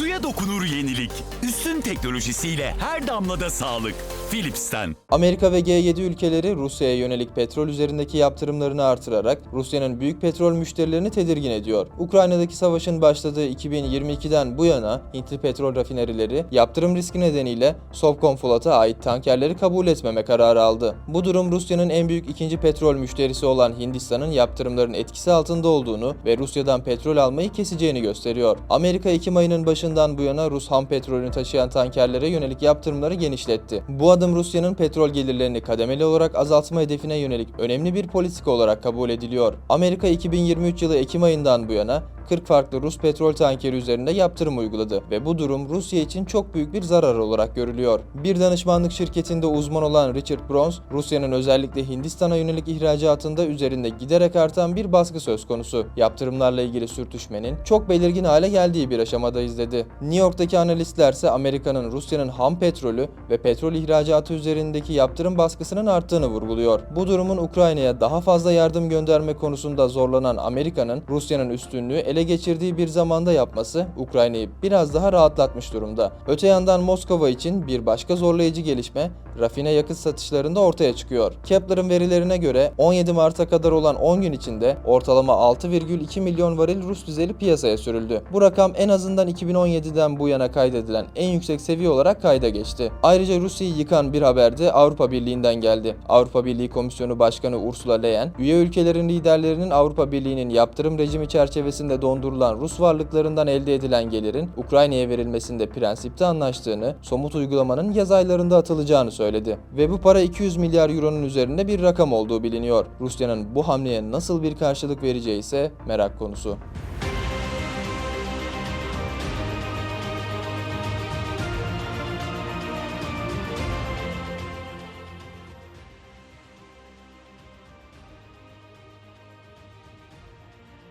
Suya dokunur yenilik. Üstün teknolojisiyle her damlada sağlık. Philips'ten. Amerika ve G7 ülkeleri Rusya'ya yönelik petrol üzerindeki yaptırımlarını artırarak Rusya'nın büyük petrol müşterilerini tedirgin ediyor. Ukrayna'daki savaşın başladığı 2022'den bu yana Hintli petrol rafinerileri yaptırım riski nedeniyle Sovcomflot'a ait tankerleri kabul etmeme kararı aldı. Bu durum Rusya'nın en büyük ikinci petrol müşterisi olan Hindistan'ın yaptırımların etkisi altında olduğunu ve Rusya'dan petrol almayı keseceğini gösteriyor. Amerika Ekim ayının başından bu yana Rus ham petrolünü taşıyan tankerlere yönelik yaptırımları genişletti. Bu adım Rusya'nın petrol gelirlerini kademeli olarak azaltma hedefine yönelik önemli bir politika olarak kabul ediliyor. Amerika 2023 yılı Ekim ayından bu yana 40 farklı Rus petrol tankeri üzerinde yaptırım uyguladı ve bu durum Rusya için çok büyük bir zarar olarak görülüyor. Bir danışmanlık şirketinde uzman olan Richard Brons, Rusya'nın özellikle Hindistan'a yönelik ihracatında üzerinde giderek artan bir baskı söz konusu. Yaptırımlarla ilgili sürtüşmenin çok belirgin hale geldiği bir aşamadayız dedi. New York'taki analistler ise Amerika'nın Rusya'nın ham petrolü ve petrol ihracatı üzerindeki yaptırım baskısının arttığını vurguluyor. Bu durumun Ukrayna'ya daha fazla yardım gönderme konusunda zorlanan Amerika'nın Rusya'nın üstünlüğü ele geçirdiği bir zamanda yapması Ukrayna'yı biraz daha rahatlatmış durumda. Öte yandan Moskova için bir başka zorlayıcı gelişme rafine yakıt satışlarında ortaya çıkıyor. Kepler'ın verilerine göre 17 Mart'a kadar olan 10 gün içinde ortalama 6,2 milyon varil Rus dizeli piyasaya sürüldü. Bu rakam en azından 2017'den bu yana kaydedilen en yüksek seviye olarak kayda geçti. Ayrıca Rusya'yı yıkan bir haber de Avrupa Birliği'nden geldi. Avrupa Birliği Komisyonu Başkanı Ursula Leyen, üye ülkelerin liderlerinin Avrupa Birliği'nin yaptırım rejimi çerçevesinde dondurulan Rus varlıklarından elde edilen gelirin Ukrayna'ya verilmesinde prensipte anlaştığını, somut uygulamanın yaz aylarında atılacağını söyledi. Ve bu para 200 milyar euronun üzerinde bir rakam olduğu biliniyor. Rusya'nın bu hamleye nasıl bir karşılık vereceği ise merak konusu.